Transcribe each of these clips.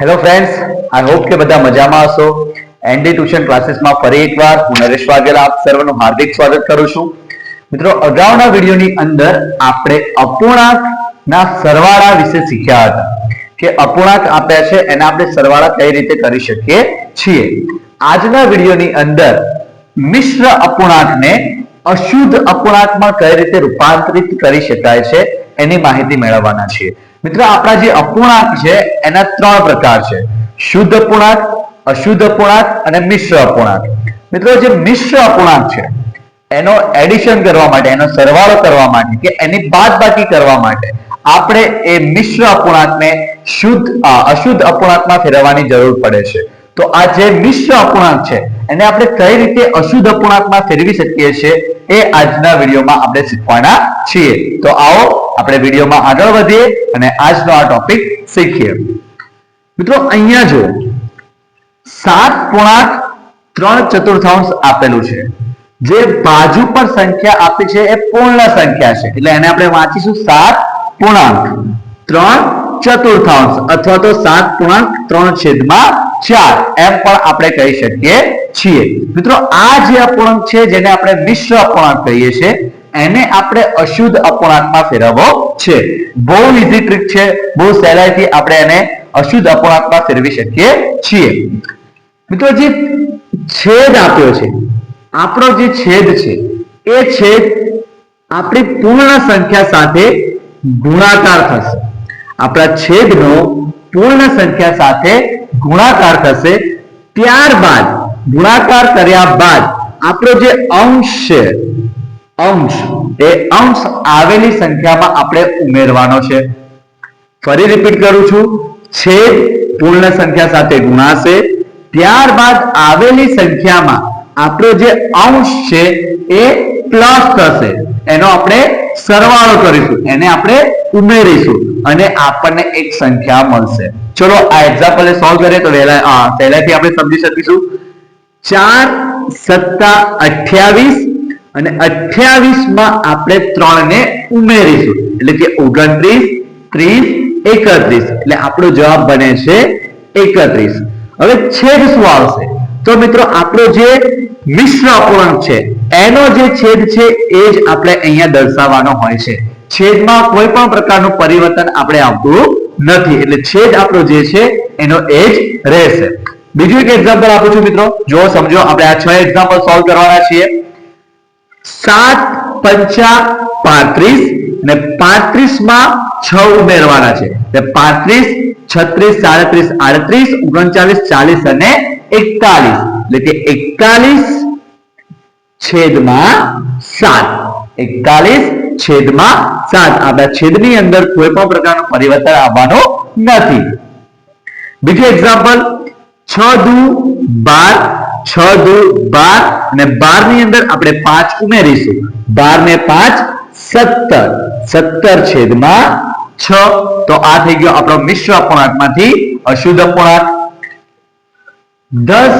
Hello friends I hope કે બધા મજામાં હશો. એનડી ટ્યુશન ક્લાસીસમાં ફરી એકવાર હું નરેશ વાઘેલા આપ સર્વનું હાર્દિક સ્વાગત કરું છું. મિત્રો, અગાઉના વિડીયોની અંદર આપણે અપૂર્ણાંકના સરવાળા વિશે શીખ્યા હતા કે અપૂર્ણાંક આપ્યા છે, એના આપણે સરવાળા કઈ રીતે કરી શકીએ છીએ. આજના વિડીયોની અંદર મિશ્ર અપૂર્ણાંકને અશુદ્ધ અપૂર્ણાંકમાં કઈ રીતે રૂપાંતરિત કરી શકાય છે, એની માહિતી મેળવવાના છીએ. મિત્રો, આપણા જે અપૂર્ણાંક છે, એના ત્રણ પ્રકાર છે. શુદ્ધ અપૂર્ણાંક અશુદ્ધ અપૂર્ણાંક અને મિશ્ર અપૂર્ણાંક. મિત્રો, જે મિશ્ર અપૂર્ણાંક છે, એનો એડિશન કરવા માટે, એનો સરવાળો કરવા માટે કે એની બાદબાકી કરવા માટે આપણે એ મિશ્ર અપૂર્ણાંકને શુદ્ધ, અશુદ્ધ અપૂર્ણાંકમાં ફેરવવાની જરૂર પડે છે. તો આ જે મિશ્ર અપૂર્ણાંક છે એને આપણે કઈ રીતે અશુદ્ધ અપૂર્ણાંકમાં ફેરવી શકીએ છીએ એ આજના વિડીયોમાં આપણે શીખવાના છીએ. તો આવો આપણે વિડીયોમાં આગળ વધીએ અને આજનો આ ટોપિક શીખીએ. મિત્રો, અહીંયા જો સાત પૂર્ણાંક ત્રણ ચતુર્થાંશ આપેલું છે. જે બાજુ પર સંખ્યા આપી છે એ પૂર્ણ સંખ્યા છે. એટલે એને આપણે વાંચીશું સાત પૂર્ણાંક ત્રણ ચતુર્થાંશ અથવા તો સાત પૂર્ણાંક ત્રણ છેદમાં ચાર એમ પણ આપણે કહી શકીએ છીએ. મિત્રો, આ જે અપૂર્ણાંક છે, જેને આપણે મિશ્ર અપૂર્ણાંક કહીએ છીએ, એને આપણે અશુદ્ધ અપૂર્ણાંકમાં ફેરવવો છે. બહુ ઇઝી ટ્રીક છે, બહુ સહેલાઈથી આપણે એને અશુદ્ધ અપૂર્ણાંકમાં ફેરવી શકીએ છીએ. મિત્રો, જે છેદ આપ્યો છે, આપણો જે છેદ છે, એ છેદ આપણી પૂર્ણ સંખ્યા સાથે ગુણાકાર થશે. આપણા છેદનો પૂર્ણ સંખ્યા સાથે ગુણાકાર થશે. ત્યારબાદ ગુણાકાર કર્યા બાદ આપણો જે અંશ છે, અંશ, એ અંશ આવેલી સંખ્યામાં આપણે ઉમેરવાનો છે. ફરી રિપીટ કરું છું. છેદ પૂર્ણ સંખ્યા સાથે ગુણાશે. ત્યારબાદ આવેલી સંખ્યામાં આપણો જે અંશ છે, એ પ્લસ થશે. એનો આપણે સરવાળો કરીશું. એને આપણે ઉમેરીશું. અને આપણને એક સંખ્યા મળશે. ચલો આ એક્ઝામ્પલ સોલ્વ કરીએ તો વહેલા અ, સહેલાઈથી આપણે સમજી શકીશું. ચાર સત્તા અઠ્યાવીસ અને અઠ્યાવીસમાં આપણે ત્રણ ને ઉમેરીશું. એટલે કે ઓગણત્રીસ ત્રીસ એકત્રીસ. એટલે આપણો જવાબ બને છે એકત્રીસ. હવે છેદ શું આવશે? તો મિત્રો આપણો જે મિશ્ર અપૂર્ણાંક છે એનો જે છેદ છે એ જ આપણે અહીંયા દર્શાવવાનો હોય છે. છેદમાં કોઈ પણ પ્રકારનું પરિવર્તન આપણે આવતું નથી. એટલે છેદ આપણો જે છે, એનો એ રહેશે. બીજું એક એક્ઝામ્પલ આપું છું મિત્રો. જો સમજો. આપણે આ છ એક્ઝામ્પલ સોલ્વ કરવાના છીએ. સાત પંચા પાંત્રીસ અને પાંત્રીસમાં છ ઉમેરવાના છે. પાંત્રીસ, છત્રીસ, સાડત્રીસ, આડત્રીસ, ઓગણચાલીસ, ચાલીસ અને એકતાલીસ. એટલે કે એકતાલીસ છેદમાં સાત. એકતાલીસ છેદમાં સાત. આપણા છેદની અંદર કોઈ પણ પ્રકારનું પરિવર્તન આવવાનું નથી. બીજું એક્ઝામ્પલ છ દુ બાર, છ દુ બાર અને બારની અંદર આપણે પાંચ ઉમેરીશું. બાર ને પાંચ, સત્તર. સત્તર છેદમાં છ. તો આ થઈ ગયો આપણો મિશ્ર અપૂર્ણાંકમાંથી અશુદ્ધ અપૂર્ણાંક દસ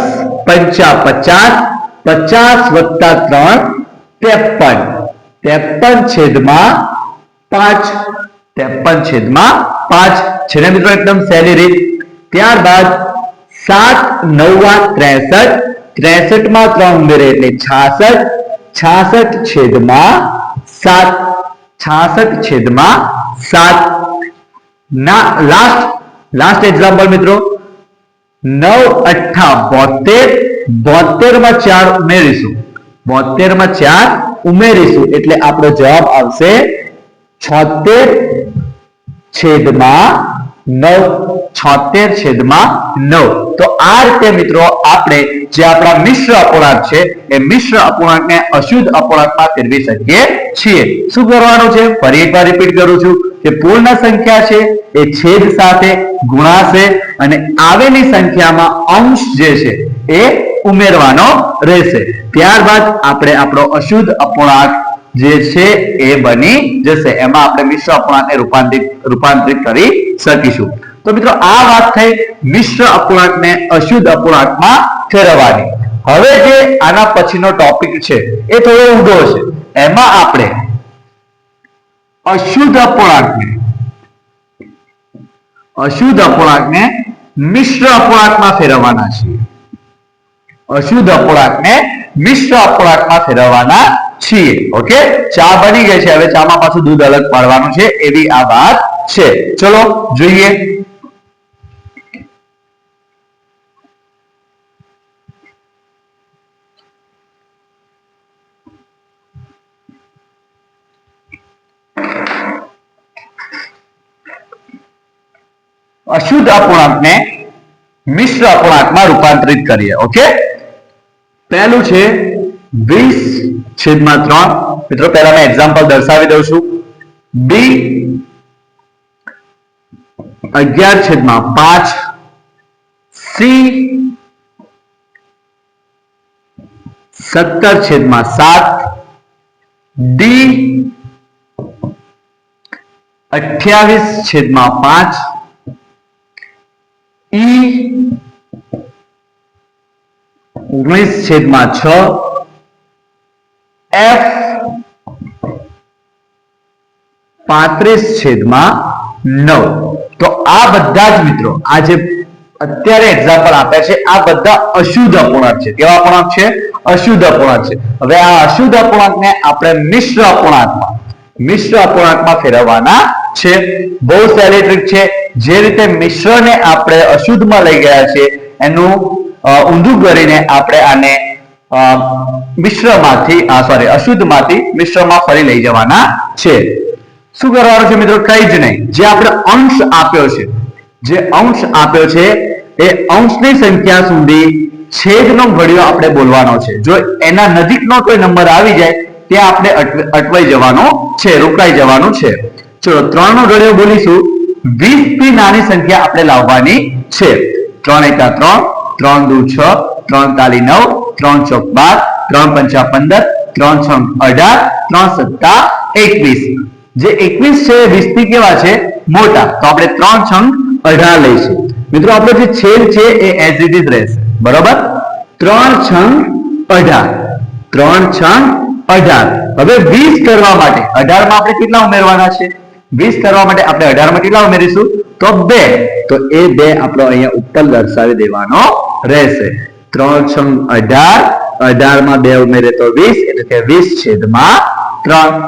પંચા પચાસ પચાસ વત્તા ત્રણ, ત્રેપન. ત્રેપન છેદમાં પાંચ. ત્રેપન છેદમાં પાંચ. છે ને મિત્રો એકદમ સહેલી રીત. ત્યારબાદ સાત નવા ત્રેસઠ. ત્રેસઠમાં ત્રણ ઉમેરે એટલે છાસઠ. છાસઠ છેદમાં સાત. છાસઠ છેદમાં સાત. ના લાસ્ટ લાસ્ટ એક્ઝામ્પલ મિત્રો. નવ, અઠ્ઠા, બોતેર. બોતેરમાં ચાર ઉમેરીશું. બોતેરમાં ચાર ઉમેરીશું. એટલે આપણો જવાબ આવશે છોતેર છેદમાં નવ. છોતેર છેદમાં નવ. તો આ રીતે મિત્રો આપણે જે આપણા મિશ્ર અપૂર્ણાંક છે, એ મિશ્ર અપૂર્ણાંકને અશુદ્ધ અપૂર્ણાંકમાં ફેરવી શકીએ છીએ. શું કરવાનું છે? ફરી એકવાર રિપીટ કરું છું કે પૂર્ણ સંખ્યા છે, એ છેદ સાથે ગુણાશે અને આવેલી સંખ્યામાં અંશ જે છે, એ ઉમેરવાનો રહેશે. ત્યારબાદ આપણે આપણો અશુદ્ધ અપૂર્ણાંક જે છે એ બની જશે. એમાં આપણે મિશ્ર અપૂર્ણાંકને રૂપાંતરિત રૂપાંતરિત કરી શકીશું. તો મિત્રો, આ વાત થઈ મિશ્ર અપૂર્ણાંકને અશુદ્ધ અપૂર્ણાંકમાં ફેરવવાની. હવે જે આના પછીનો ટોપિક છે, એ થોડો ઊંડો છે. એમાં આપણે અશુદ્ધ અપૂર્ણાંકને અશુદ્ધ અપૂર્ણાંકને મિશ્ર અપૂર્ણાંકમાં ફેરવવાના છીએ. અશુદ્ધ અપૂર્ણાંકને મિશ્ર અપૂર્ણાંકમાં ફેરવવાના છીએ. ઓકે ચા બની ગઈ છે. હવે ચામાં પાછું દૂધ અલગ પાડવાનું છે. એવી આ વાત છે. ચલો, જોઈએ. અશુદ્ધ અપૂર્ણાંકને મિશ્ર અપૂર્ણાંકમાં રૂપાંતરિત કરીએ. ઓકે પહેલું છે વીસ છેદમાં ત્રણ. મિત્રો, પહેલા મેં એક્ઝામ્પલ દર્શાવી દઉં છું. બી અગિયાર છેદમાં પાંચ. સી સત્તર છેદમાં સાત. ડી અઠ્યાવીસ છેદમાં પાંચ. ઈ ઓગણીસ છેદમાં છ. એફ પાંત્રીસ છેદમાં નવ. તો આ બધા જ મિત્રો, આ જે અત્યારે એક્ઝામ્પલ આપ્યા છે, આ બધા અશુદ્ધ અપૂર્ણાંક છે. કેવા અપૂર્ણાંક છે? અશુદ્ધ અપૂર્ણાંક છે. હવે આ અશુદ્ધ અપૂર્ણાંકને આપણે મિશ્ર અપૂર્ણાંકમાં મિશ્ર અપૂર્ણાંકમાં ફેરવવાના છે. બહુ સહેલી છે. જે રીતે મિશ્રને આપણે અશુદ્ધમાં લઈ ગયા છે, એનું ઊંધું કરીને આપણે આને મિશ્રમાંથી, આ સોરી અશુદ્ધમાંથી મિશ્રમાં ફરી લઈ જવાના છે. શું કરવાનું છે મિત્રો? કઈ જ નહીં. જે આપણે અંશ આપ્યો છે, જે અંશ આપ્યો છે, એ અંશની સંખ્યા સુધી છેદનો ઘડિયો આપણે બોલવાનો છે. જો એના નજીકનો કોઈ નંબર આવી જાય, ત્યાં આપણે અટવાઈ જવાનો છે, રોકાઈ જવાનું છે. ચલો ત્રણ નો ઘડિયો બોલીશું. વીસથી નાની સંખ્યા આપણે લાવવાની છે. ત્રણ એકા ત્રણ ત્રણ દુ છ, ત્રણ તાલી નવ, ત્રણ ચોક બાર, ત્રણ પંચા પંદર, ત્રણ છ અઢાર, ત્રણ સત્તા, એકવીસ. જે એકવીસ છે વીસથી કેવા છે? મોટા. તો આપણે ત્રણ છંગ અઢાર લઈશું. મિત્રો, આપણો જે છેદ છે એ એઝ ઇટ ઇઝ રહેશે. બરોબર? ત્રણ છંગ અઢાર. ત્રણ છંગ અઢાર. હવે વીસ કરવા માટે અઢારમાં આપણે કેટલા ઉમેરવાના છે? વીસ કરવા માટે આપણે અઢારમાં કેટલા ઉમેરીશું? તો બે, તો એ બે આપણો અહીંયા ઉપર દર્શાવી દેવાનો રહેશે. ત્રણ છ અઢાર અઢારમાં બે ઉમેરે તો વીસ, એટલે કે વીસ છેદમાં ત્રણ.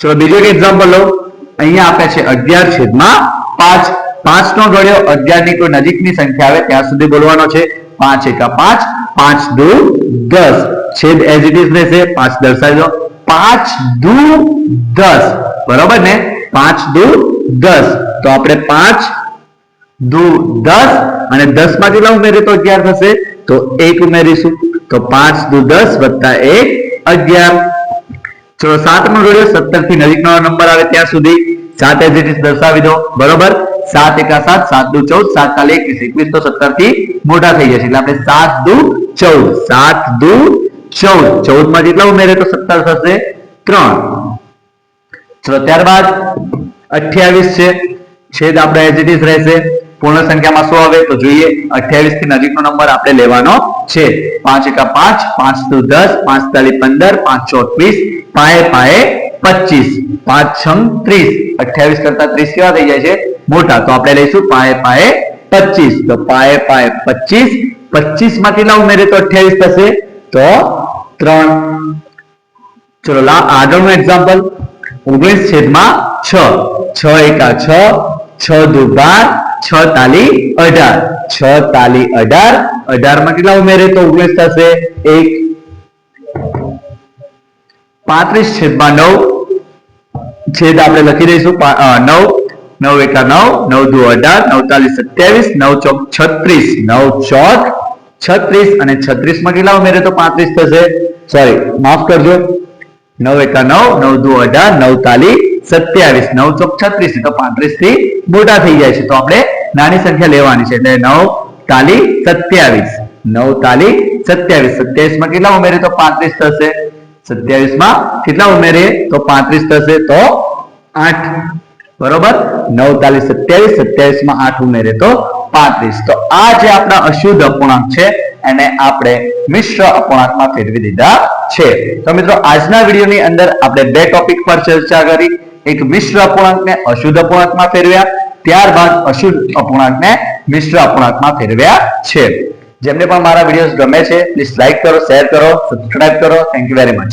ચલો બીજો એક એક્ઝામ્પલ લો અહીંયા આપે છે અગિયાર છેદમાં પાંચ. પાંચ નો ગળ્યો અગિયારની કોઈ નજીકની સંખ્યા આવે, ત્યાં સુધી બોલવાનો છે. પાંચ એકા પાંચ પાંચ દુ દસ. છેદ એઝ ઇટ ઇઝ રહેશે, પાંચ દર્શાવી દો પાંચ દુ દસ. બરોબર ને? પાંચ દુ દસ. તો આપણે પાંચ, દુ, દસ અને દસમાં કેટલા ઉમેરીએ તો અગિયાર થશે? તો એક ઉમેરીશું. તો પાંચ, દુ, દસ વત્તા એક, અગિયાર. ચલો સાત નો જોડ્યો. સત્તરથી નજીકનો નંબર આવે ત્યાં સુધી સાત એઝ ઇટ ઇઝ દર્શાવી દો. બરોબર? સાત એકા સાત સાત દુ ચૌદ, સાત તાલે એકવીસ એકવીસ તો સત્તરથી મોટા થઈ જશે. એટલે આપણે સાત દુ ચૌદ, સાત દુ ચૌદ. ચૌદમાં જેટલા ઉમેરે તો સત્તર થશે? ત્રણ. ચલો, ત્યારબાદ અઠ્યાવીસ છે. છેદ આપણે એઝ ઇટ ઇઝ રહેશે. પૂર્ણ સંખ્યામાં શું આવે? તો જોઈએ, અઠ્યાવીસથી નજીકનો નંબર આપણે લેવાનો છે. પાંચ એકા પાંચ પાંચ દુ દસ, પાંચ તાલી પંદર, પાંચ ચોવીસ પાએ પાએ પચીસ. પાંચ છંગ ત્રીસ. અઠ્યાવીસ કરતા ત્રીસ કેવા થઈ જાય છે? મોટા. તો આપણે લઈશું પાએ પાએ પચીસ. તો પાએ પાએ પચીસ. પચીસમાં કેટલા ઉમેરે તો અઠ્યાવીસ થશે? તો ત્રણ. ચલો, લા આગળનું એક્ઝામ્પલ ઓગણીસ છેદમાં છ. છ એકા છ છ દુ બાર છ તાલી અઢાર. છ તાલી અઢાર અઢારમાં કેટલા ઉમેરે તો ઓગણીસ થશે? એક. પાંત્રીસ છેદમાં નવ. છેદ આપણે લખી દઈશું. નવ. નવ એકા નવ નવ દુ અઢાર, નવ તાલી સત્યાવીસ, નવ ચોક છત્રીસ. નવ ચોક છત્રીસ અને છત્રીસમાં કેટલા ઉમેરે તો પાંત્રીસ થશે? સોરી, માફ કરજો. નવ એકા નવ નવ દુ અઢાર, નવ તાલી સત્યાવીસ, નવ ચોક છત્રીસ તો પાંત્રીસથી મોટા થઈ જાય છે. તો આપણે નાની સંખ્યા લેવાની છે, એટલે નવ તાલી સત્યાવીસ, નવ તાલી સત્યાવીસ. સત્યાવીસમાં કેટલા ઉમેરે તો પાંત્રીસ થશે? સત્યાવીસમાં કેટલા ઉમેરે તો પાંત્રીસ થશે? તો આઠ. બરોબર? નવ તાલી સત્યાવીસ સત્યાવીસમાં આઠ ઉમેરે તો પાંત્રીસ. તો આ જે આપણા અશુદ્ધ અપૂર્ણાંક છે, એને આપણે મિશ્ર અપૂર્ણાંકમાં ફેરવી દીધા છે. તો મિત્રો, આજના વિડીયોની અંદર આપણે બે ટોપિક પર ચર્ચા કરી. એક મિશ્ર અપૂર્ણાંકને અશુદ્ધ અપૂર્ણાંકમાં ફેરવ્યા, ત્યારબાદ અશુદ્ધ અપૂર્ણાંકને મિશ્ર અપૂર્ણાંકમાં ફેરવ્યા છે. જેમને પણ મારા વિડીયોઝ ગમે છે પ્લીઝ લાઈક કરો શેર કરો સબસ્ક્રાઇબ કરો. Thank you very much